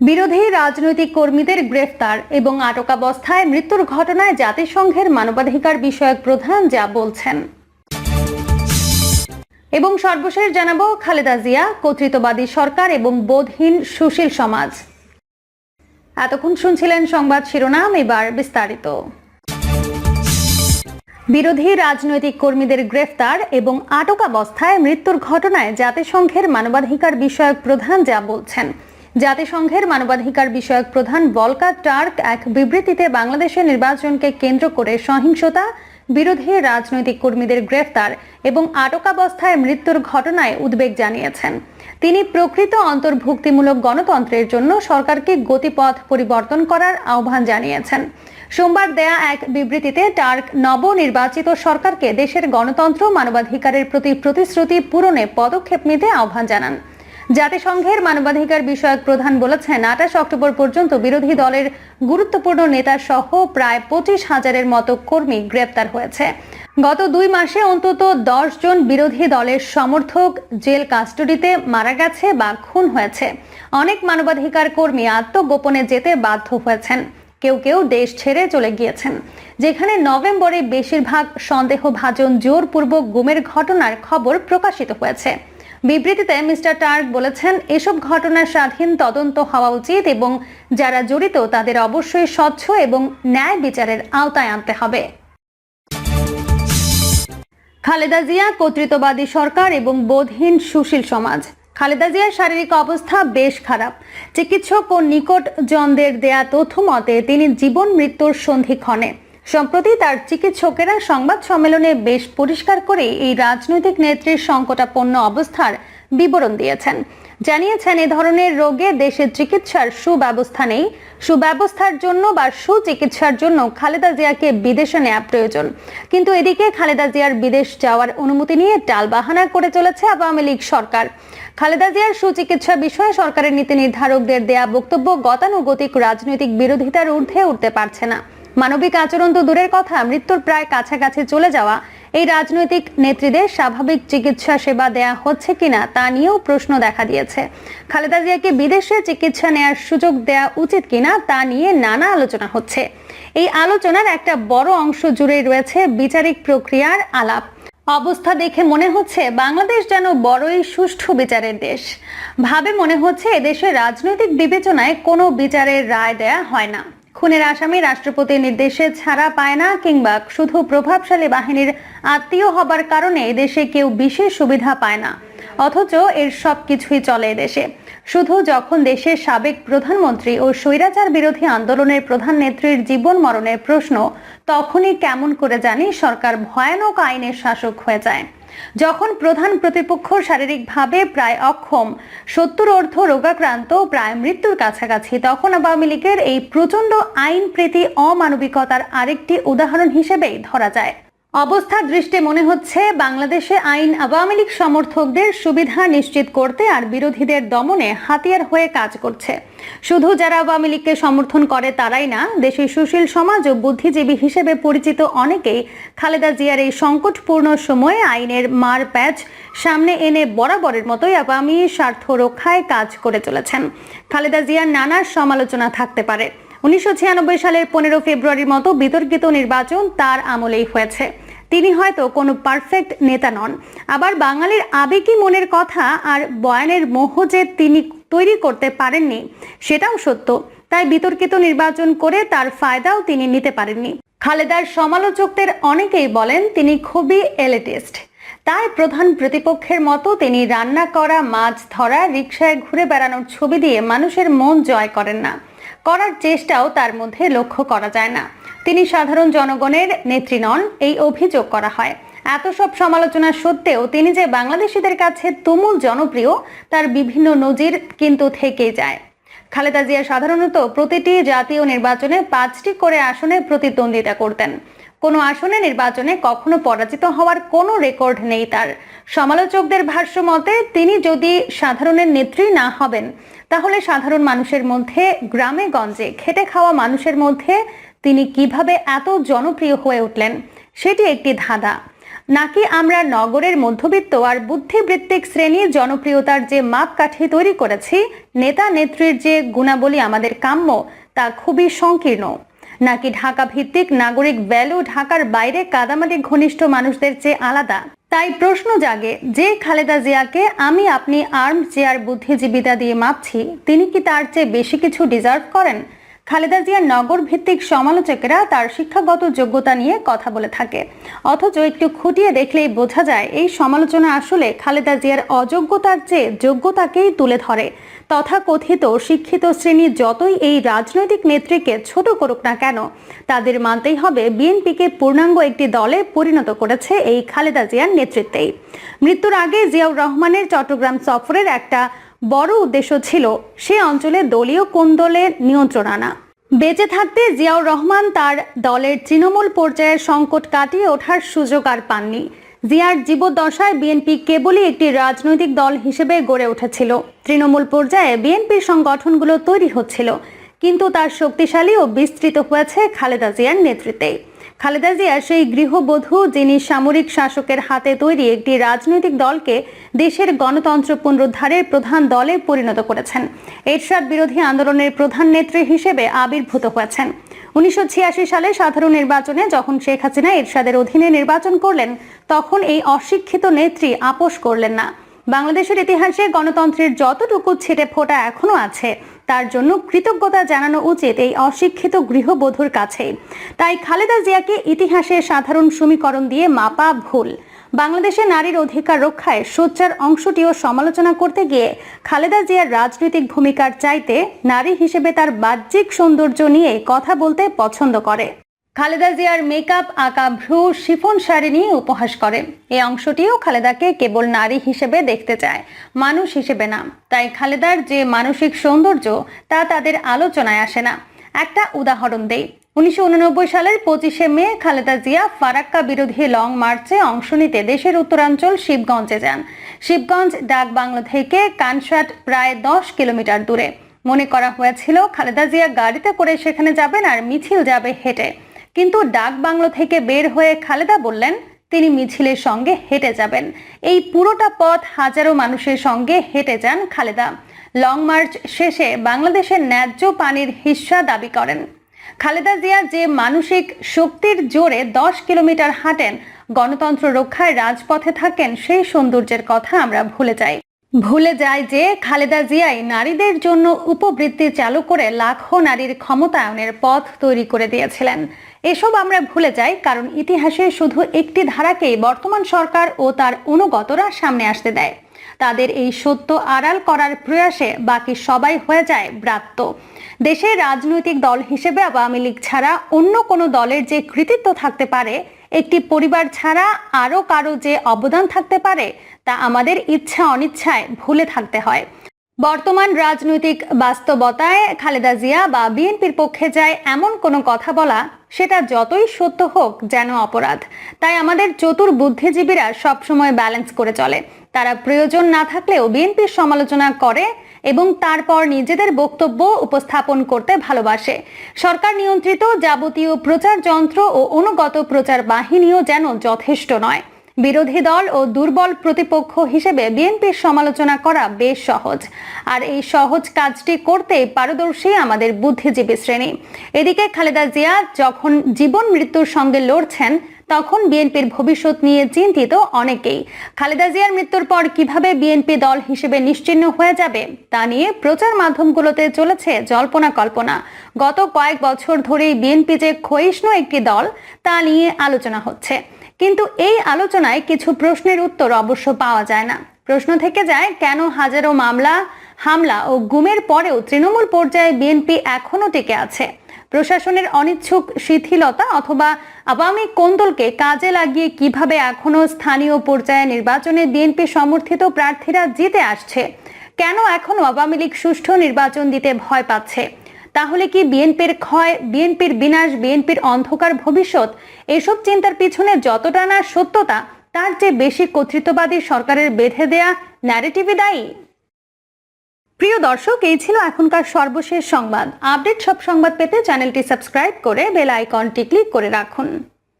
বিরোধী রাজনৈতিক কর্মীদের গ্রেফতার এবং আটকাবস্থায় মৃত্যুর ঘটনায় জাতিসংঘের মানবাধিকার বিষয়ক প্রধান যা বলছেন। এবং সর্বশেষ জানাব, খালেদা জিয়া, কর্তৃত্ববাদী সরকার এবং বোধহীন সুশীল সমাজ। এতক্ষণ শুনছিলেন সংবাদ শিরোনাম, এবার বিস্তারিত। বিরোধী রাজনৈতিক কর্মীদের গ্রেফতার এবং আটকাবস্থায় মৃত্যুর ঘটনায় জাতিসংঘের মানবাধিকার বিষয়ক প্রধান যা বলছেন। জাতিসংঘের মানবাধিকার বিষয়ক প্রধান বলকা টার্ক এক বিবৃতিতে বাংলাদেশের নির্বাচনকে কেন্দ্র করে সহিংসতা, বিরোধী রাজনৈতিক কর্মীদের গ্রেফতার এবং আটকাবস্থায় মৃত্যুর ঘটনায় উদ্বেগ জানিয়েছেন। তিনি প্রকৃত অন্তর্ভুক্তিমূলক গণতন্ত্রের জন্য সরকারকে গতিপথ পরিবর্তন করার আহ্বান জানিয়েছেন। সোমবার দেয়া এক বিবৃতিতে টার্ক নবনির্বাচিত সরকারকে দেশের গণতন্ত্র, মানবাধিকারের প্রতি প্রতিশ্রুতি পূরণে পদক্ষেপ নিতে আহ্বান জানান। জাতিসংঘের মানবাধিকার বিষয়ক প্রধান বলেছেন, আঠাশ অক্টোবর পর্যন্ত বিরোধী দলের গুরুত্বপূর্ণ নেতা সহ প্রায় পঁচিশ হাজারের মতো কর্মী গ্রেপ্তার হয়েছে। গত দুই মাসে অন্তত দশ জন বিরোধী দলের সমর্থক জেল কাস্টডিতে মারা গেছে বা খুন হয়েছে। অনেক মানবাধিকার কর্মী আত্মগোপনে যেতে বাধ্য হয়েছেন। কেউ কেউ দেশ ছেড়ে চলে গিয়েছেন। যেখানে নভেম্বরে বেশিরভাগ সন্দেহভাজন জোরপূর্বক গুমের ঘটনার খবর প্রকাশিত হয়েছে। বিবৃতিতে মিস্টার টার্ক বলেছেন, এসব ঘটনার স্বাধীন তদন্ত হওয়া উচিত এবং যারা জড়িত তাদের অবশ্যই স্বচ্ছ এবং ন্যায় বিচারের আওতায় আনতে হবে। খালেদা জিয়া, কর্তৃত্ববাদী সরকার এবং বোধহীন সুশীল সমাজ। খালেদা জিয়ার শারীরিক অবস্থা বেশ খারাপ। চিকিৎসক ও নিকট জনদের দেয়া তথ্য মতে তিনি জীবন মৃত্যুর সন্ধিক্ষণে সম্প্রতি তার চিকিৎসকেরা সংবাদ সম্মেলনে বেশ পরিষ্কার করে এই রাজনৈতিক নেত্রীর সংকটাপন্ন অবস্থার বিবরণ দিয়েছেন। জানিয়েছেন, এ ধরনের রোগে দেশে চিকিৎসার সুব্যবস্থা নেই। সুব্যবস্থার জন্য বা সুচিকিৎসার জন্য খালেদা জিয়াকে বিদেশে নেওয়া প্রয়োজন। কিন্তু এদিকে খালেদা জিয়ার বিদেশ যাওয়ার অনুমতি নিয়ে টালবাহানা করে চলেছে আওয়ামী লীগ সরকার। খালেদা জিয়ার সুচিকিৎসা বিষয়ে সরকারের নীতি নির্ধারকদের দেয়া বক্তব্য গতানুগতিক রাজনৈতিক বিরোধিতার ঊর্ধ্বে উঠতে পারছে না। মানবিক আচরণ তো দূরের কথা, মৃত্যুর প্রায় কাছাকাছি চলে যাওয়া। এই রাজনৈতিক নেত্রীদের স্বাভাবিক চিকিৎসা সেবা দেয়া হচ্ছে কিনা তা নিয়েও প্রশ্ন দেখা দিয়েছে। খালেদা জিয়াকে বিদেশে চিকিৎসা নেয়ার সুযোগ দেয়া উচিত কিনা তা নিয়ে নানা আলোচনা হচ্ছে। এই আলোচনার একটা বড় অংশ জুড়ে রয়েছে বিচারিক প্রক্রিয়ার আলাপ। অবস্থা দেখে মনে হচ্ছে বাংলাদেশ যেন বড়ই সুষ্ঠু বিচারের দেশ। ভাবে মনে হচ্ছে এদেশে রাজনৈতিক বিবেচনায় কোনো বিচারের রায় দেয়া হয় না। খুনের আসামি রাষ্ট্রপতির নির্দেশে ছাড়া পায় না কিংবা শুধু প্রভাবশালী বাহিনীর আত্মীয় হবার কারণে এদেশে কেউ বিশেষ সুবিধা পায় না। অথচ এর সব কিছুই চলে দেশে শুধু যখন দেশের সাবেক প্রধানমন্ত্রী ও স্বৈরাচার বিরোধী আন্দোলনের প্রধান নেত্রীর জীবন মরণের প্রশ্ন, তখনই কেমন করে জানি সরকার ভয়ানক আইনের শাসক হয়ে যায়। যখন প্রধান প্রতিপক্ষ শারীরিকভাবে প্রায় অক্ষম, সত্তর অর্ধ রোগাক্রান্ত প্রায় মৃত্যুর কাছাকাছি, তখন আওয়ামী লীগের এই প্রচণ্ড আইন প্রীতি অমানবিকতার আরেকটি উদাহরণ হিসেবেই ধরা যায়। অবস্থা দৃষ্টে মনে হচ্ছে বাংলাদেশে আইন আওয়ামী লীগ সমর্থকদের সুবিধা নিশ্চিত করতে আর বিরোধীদের দমনে হাতিয়ার হয়ে কাজ করছে। শুধু যারা আওয়ামী লীগকে সমর্থন করে তারাই না, দেশের সুশীল সমাজ ও বুদ্ধিজীবী হিসেবে পরিচিত অনেকেই খালেদা জিয়ার এই সংকটপূর্ণ সময়ে আইনের মার প্যাচ সামনে এনে বরাবরের মতোই আওয়ামী স্বার্থ রক্ষায় কাজ করে চলেছেন। খালেদা জিয়ার নানা সমালোচনা থাকতে পারে। উনিশশো ছিয়ানব্বই সালের পনেরো ফেব্রুয়ারির মতো বিতর্কিত নির্বাচন তার আমলেই হয়েছে। তিনি হয়তো কোনো পারফেক্ট নেতা নন। আবার বাঙালির আবেগী মনের কথা আর বয়ানের মোহ যে তিনি তৈরি করতে পারেননি, সেটাও সত্য। তাই বিতর্কিত নির্বাচন করে তার ফায়দাও তিনি নিতে পারেননি। খালেদার সমালোচকদের অনেকেই বলেন তিনি খুবই এলিটিস্ট। তাই প্রধান প্রতিপক্ষের মতো তিনি রান্না করা, মাছ ধরা রিক্সায় ঘুরে বেড়ানোর ছবি দিয়ে মানুষের মন জয় করেন না। করার চেষ্টাও তার মধ্যে লক্ষ্য করা যায় না। তিনি সাধারণ জনগণের নেত্রী নন, এই অভিযোগ করা হয়। এত সব সমালোচনা সত্ত্বেও তিনি যে বাংলাদেশিদের কাছে তুমুল জনপ্রিয়, তার বিভিন্ন নজির কিন্তু থেকে যায়। খালেদা জিয়া সাধারণত প্রতিটি জাতীয় নির্বাচনে পাঁচটি করে আসনে প্রতিদ্বন্দ্বিতা করতেন। কোনো আসনে নির্বাচনে কখনো পরাজিত হওয়ার কোনো রেকর্ড নেই তার। সমালোচকদের ভাষ্য মতে তিনি যদি সাধারণের নেত্রী না হবেন, তাহলে সাধারণ মানুষের মধ্যে, গ্রামে গঞ্জে খেটে খাওয়া মানুষের মধ্যে তিনি কীভাবে এত জনপ্রিয় হয়ে উঠলেন, সেটি একটি ধাঁধা। নাকি আমরা নগরের মধ্যবিত্ত আর বুদ্ধিবৃত্তিক শ্রেণির জনপ্রিয়তার যে মাপকাঠি তৈরি করেছি নেতা নেত্রীর যে গুণাবলী আমাদের কাম্য, তা খুবই সংকীর্ণ। নাকি ঢাকা ভিত্তিক নাগরিক ভ্যালু ঢাকার বাইরে কাদামাটি ঘনিষ্ঠ মানুষদের চেয়ে আলাদা? তাই প্রশ্ন জাগে, যে খালেদা জিয়াকে আমি আপনি আর্ম চেয়ার বুদ্ধিজীবিতা দিয়ে মাপছি, তিনি কি তার চেয়ে বেশি কিছু ডিজার্ভ করেন? খালেদা জিয়ার নগর ভিত্তিক সমালোচকেরা তার শিক্ষাগত যোগ্যতা নিয়ে কথা বলে থাকে। অথচ একটু খুঁটিয়ে দেখলেই বোঝা যায়, এই সমালোচনা আসলে খালেদা জিয়ার অযোগ্যতার চেয়ে যোগ্যতাকেই তুলে ধরে। তথাকথিত শিক্ষিত শ্রেণি যতই এই রাজনৈতিক নেত্রীকে ছোট করুক না কেন, তাদের মানতেই হবে বিএনপিকে পূর্ণাঙ্গ একটি দলে পরিণত করেছে এই খালেদা জিয়ার নেতৃত্বেই। মৃত্যুর আগে জিয়াউর রহমানের চট্টগ্রাম সফরের একটা বড় উদ্দেশ্য ছিল সে অঞ্চলে দলীয় কোন্দলের নিয়ন্ত্রণ আনা। বেঁচে থাকতে জিয়াউর রহমান তার দলের তৃণমূল পর্যায়ের সংকট কাটিয়ে ওঠার সুযোগ আর পাননি। জিয়ার জীবদ্দশায় বিএনপি কেবলই একটি রাজনৈতিক দল হিসেবে গড়ে উঠেছিল। তৃণমূল পর্যায়ে বিএনপির সংগঠনগুলো তৈরি হচ্ছিল, কিন্তু তার শক্তিশালী ও বিস্তৃত হয়েছে খালেদা জিয়ার নেতৃত্বে। খালেদা জিয়া সেই গৃহবধূ যিনি সামরিক শাসকের হাতে তৈরি একটি রাজনৈতিক দলকে দেশের গণতন্ত্র পুনরুদ্ধারের প্রধান দলে পরিণত করেছেন। এরশাদ বিরোধী আন্দোলনের প্রধান নেত্রী হিসেবে আবির্ভূত হয়েছেন। উনিশশো ছিয়াশি সালে সাধারণ নির্বাচনে যখন শেখ হাসিনা এরশাদের অধীনে নির্বাচন করলেন, তখন এই অশিক্ষিত নেত্রী আপোষ করলেন না। বাংলাদেশের ইতিহাসে গণতন্ত্রের যতটুকু ছেটে ফোটা এখনও আছে তার জন্য কৃতজ্ঞতা জানানো উচিত এই অশিক্ষিত গৃহবধূর কাছে। তাই খালেদা জিয়াকে ইতিহাসের সাধারণ সমীকরণ দিয়ে মাপা ভুল। বাংলাদেশে নারীর অধিকার রক্ষায় সোচ্চার অংশটিও সমালোচনা করতে গিয়ে খালেদা জিয়ার রাজনৈতিক ভূমিকার চাইতে নারী হিসেবে তার বাহ্যিক সৌন্দর্য নিয়ে কথা বলতে পছন্দ করে। খালেদা জিয়ার মেকআপ আঁকা ভ্রু শিফন শাড়ি নিয়ে উপহাস করে। এই অংশটিও খালেদাকে কেবল নারী হিসেবে দেখতে চায়, মানুষ হিসেবে না। তাই খালেদার যে মানসিক সৌন্দর্য, তা তাদের আলোচনায় আসে না। একটা উদাহরণ দেই। উনিশশো সালের পঁচিশে মে খালেদা জিয়া ফারাক্কা বিরোধী লং মার্চে অংশ নিতে দেশের উত্তরাঞ্চল শিবগঞ্জে যান। শিবগঞ্জ ডাক বাংলো থেকে কানসাট প্রায় দশ কিলোমিটার দূরে। মনে করা হয়েছিল, খালেদা জিয়া গাড়িতে করে সেখানে যাবেন আর মিছিল যাবে হেঁটে। কিন্তু ডাক বাংলো থেকে বের হয়ে খালেদা বললেন, তিনি মিছিলের সঙ্গে হেঁটে যাবেন। এই পুরোটা পথ হাজারো মানুষের সঙ্গে হেঁটে যান খালেদা। লং মার্চ শেষে বাংলাদেশের ন্যায্য পানির হিস্সা দাবি করেন। খালেদা জিয়া যে মানসিক শক্তির জোরে দশ কিলোমিটার হাঁটেন, গণতন্ত্র রক্ষায় রাজপথে থাকেন সেই সৌন্দর্যের কথা আমরা ভুলে যাই। ভুলে যায় যে খালেদা জিয়াই নারীদের জন্য উপবৃত্তি চালু করে লাখো নারীর ক্ষমতায়নের পথ তৈরি করে দিয়েছিলেন। এসব আমরা ভুলে যাই, কারণ ইতিহাসে শুধু একটি ধারাকেই বর্তমান সরকার ও তার অনুগতরা সামনে আসতে দেয়। তাদের এই সত্য আড়াল করার প্রয়াসে বাকি সবাই হয়ে যায় ব্রাত্য। দেশের রাজনৈতিক দল হিসেবে আওয়ামী লীগ ছাড়া অন্য কোনো দলের যে কৃতিত্ব থাকতে পারে, একটি পরিবার ছাড়া আরও কারও যে অবদান থাকতে পারে তা আমাদের ইচ্ছা অনিচ্ছায় ভুলে থাকতে হয়। বর্তমান রাজনৈতিক বাস্তবতায় খালেদা জিয়া বা বিএনপির পক্ষে যায় এমন কোনো কথা বলা, সেটা যতই সত্য হোক যেন অপরাধ। তাই আমাদের চতুর বুদ্ধিজীবীরা সবসময় ব্যালেন্স করে চলে। তারা প্রয়োজন না থাকলেও বিএনপির সমালোচনা করে এবং তারপর নিজেদের বক্তব্য উপস্থাপন করতে ভালোবাসে। সরকার নিয়ন্ত্রিত যাবতীয় প্রচার যন্ত্র ও অনুগত প্রচার বাহিনীও যেন যথেষ্ট নয়। বিরোধী দল ও দুর্বল প্রতিপক্ষ হিসেবে বিএনপির সমালোচনা করা বেশ সহজ। আর এই সহজ কাজটি করতে পারদর্শী আমাদের বুদ্ধিজীবী শ্রেণি। এদিকে খালেদা জিয়া যখন জীবন মৃত্যুর সঙ্গে লড়ছেন, তখন বিএনপির ভবিষ্যৎ নিয়ে চিন্তিত অনেকেই। খালেদা জিয়ার মৃত্যুর পর কীভাবে বিএনপি দল হিসেবে নিশ্চিহ্ন হয়ে যাবে, তা নিয়ে প্রচার মাধ্যমগুলোতে চলেছে জল্পনা কল্পনা। গত কয়েক বছর ধরেই বিএনপি যে ক্ষয়িষ্ণু একটি দল, তা নিয়ে আলোচনা হচ্ছে। কিন্তু এই আলোচনায় কিছু প্রশ্নের উত্তর অবশ্য পাওয়া যায় না। প্রশ্ন থেকে যায়, কেন হাজারো মামলা, হামলা ও গুমের পরেও তৃণমূল পর্যায়ে বিএনপি এখনও টিকে আছে? প্রশাসনের অনিচ্ছুক শিথিলতা অথবা আওয়ামী কোন্দলকে কাজে লাগিয়ে কীভাবে এখনও স্থানীয় পর্যায়ে নির্বাচনে বিএনপি সমর্থিত প্রার্থীরা জিতে আসছে? কেন এখনও আওয়ামী লীগ সুষ্ঠু নির্বাচন দিতে ভয় পাচ্ছে? তাহলে কি বিএনপির ক্ষয়, বিএনপির বিনাশ, বিএনপির অন্ধকার ভবিষ্যৎ, এসব চিন্তার পিছনে যতটা না সত্যতা, তার চেয়ে বেশি কর্তৃত্ববাদী সরকারের বেঁধে দেয়া ন্যারেটিভে দায়ী। প্রিয় দর্শক, এই ছিল এখনকার সর্বশেষ সংবাদ। আপডেট সব সংবাদ পেতে চ্যানেলটি সাবস্ক্রাইব করে বেল আইকনটি ক্লিক করে রাখুন।